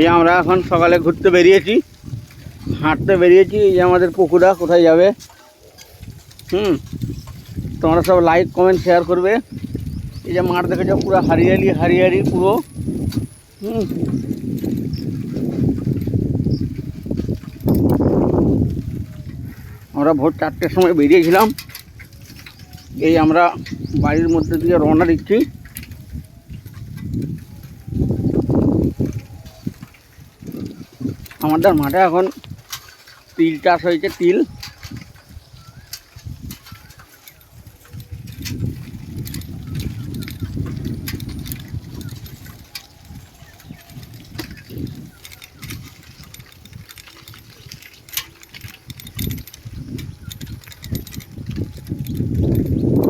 এই আমরা এখন সকালে ঘুরতে বেরিয়েছি, হাঁটতে বেরিয়েছি, এই আমাদের পুকুরা কোথায় যাবে? হুম, তোমরা সব লাইক কমেন্ট শেয়ার করবে। এই যে মাঠ দেখেছ, পুরো হারিয়ালি হারিয়ালি পুরো। হুম। আমরা ভোর চারটের সময় বেরিয়েছিলাম। এই আমরা বাড়ির মধ্যে দিয়ে রওনা দিচ্ছি। আমাদের মাঠে এখন তিল চাষ হয়েছে তিল।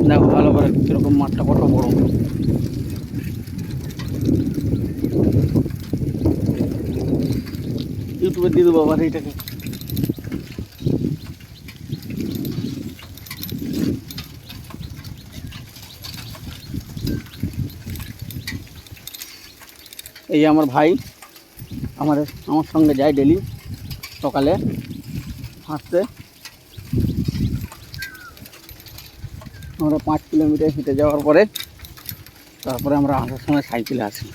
দেখো ভালো করে কীরকম মাঠটা কত বড়। ইউটিউবে দিয়ে দেবো আবার এইটাকে। এই যে আমার ভাই, আমার আমার সঙ্গে যায় ডেলি সকালে হাঁটতে। আমরা পাঁচ কিলোমিটার হেঁটে যাওয়ার পরে তারপরে আমরা আসার সময় সাইকেলে আসি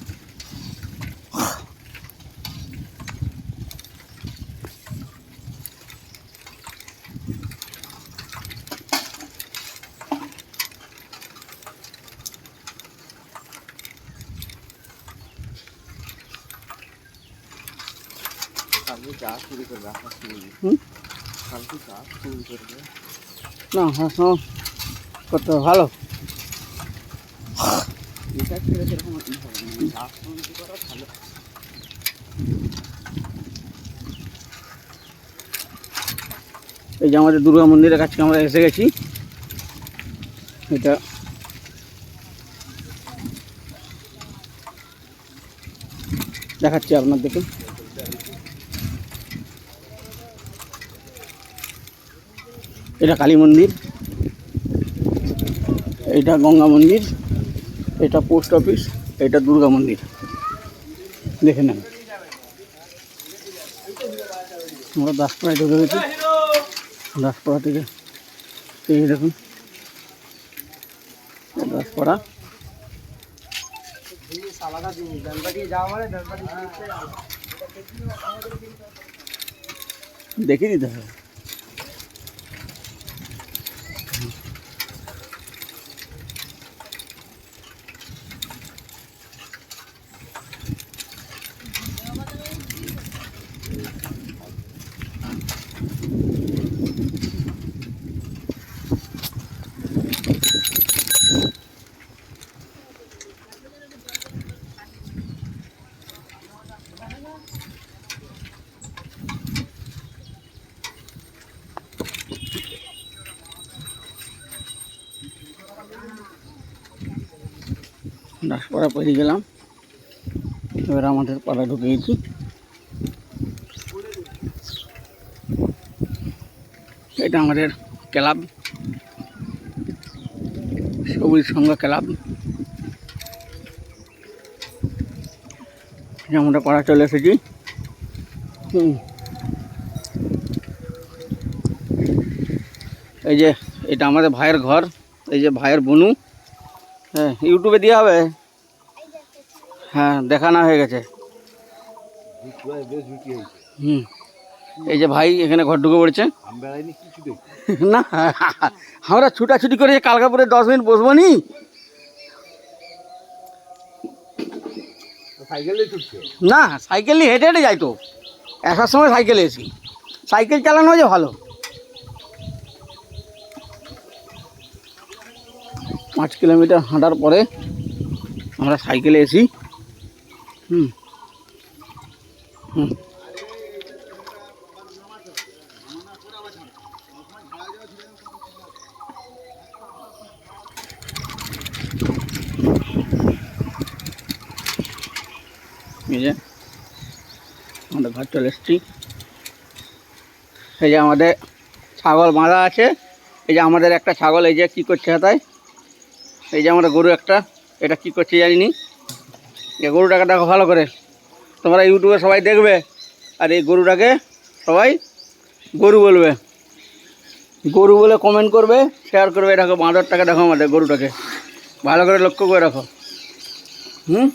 কালকে চাষ শুরু করবে আসার সময় হুম? কালকে চাষ শুরু করবে না হাসানো করতে ভালো। এই যে আমাদের দুর্গা মন্দিরের কাছে আমরা এসে গেছি। এটা দেখাচ্ছি আপনার দেখে এটা কালী মন্দির, এটা গঙ্গা মন্দির, এটা পোস্ট অফিস, এটা দুর্গা মন্দির। দেখে নেন। আমরা দাসপাড়ায় ঢুকে গেছি। দাসপাড়া থেকে এই দেখুন, দাসপাড়া। দেখে দিতে হবে দাসপাড়া পেরিয়ে গেলাম। এবার আমাদের পাড়া ঢুকে গেছি। এটা আমাদের ক্লাব। সবুজ সংঘ ক্লাব। আমরা পাড়া চলে এসেছি। এই যে, এটা আমাদের ভাইয়ের ঘর। এই যে ভাইয়ের বনু। হ্যাঁ ইউটিউবে দেওয়া হবে? হ্যাঁ দেখানো হয়ে গেছে। হুম, এই যে ভাই এখানে ঘর ঢুকে পড়েছে। দেখি না, আমরা ছুটাছুটি করে কালকাপুরে দশ মিনিট বসবো নি? না, সাইকেল নিয়ে হেঁটে হেঁটে যাই তো। আসার সময় সাইকেলে এসি। সাইকেল চালানো যে ভালো। পাঁচ কিলোমিটার হাঁটার পরে আমরা সাইকেলে এসি। হুম। হুম। এই যে আমাদের ঘর চলে এসছি। এই যে আমাদের ছাগল বাঁধা আছে। এই যে আমাদের একটা ছাগল, এই যে কী করছে হাতায়? এই যে আমাদের গরু একটা, এটা কি করছে জানিনি? এই গরুটাকে দেখো ভালো করে। তোমরা ইউটিউবে সবাই দেখবে, আর এই গরুটাকে সবাই গরু বলবে। গরু বলে কমেন্ট করবে শেয়ার করবে দেখো বাঁদরটাকে দেখো আমাদের গরুটাকে। ভালো করে লক্ষ্য করে রাখো হুম?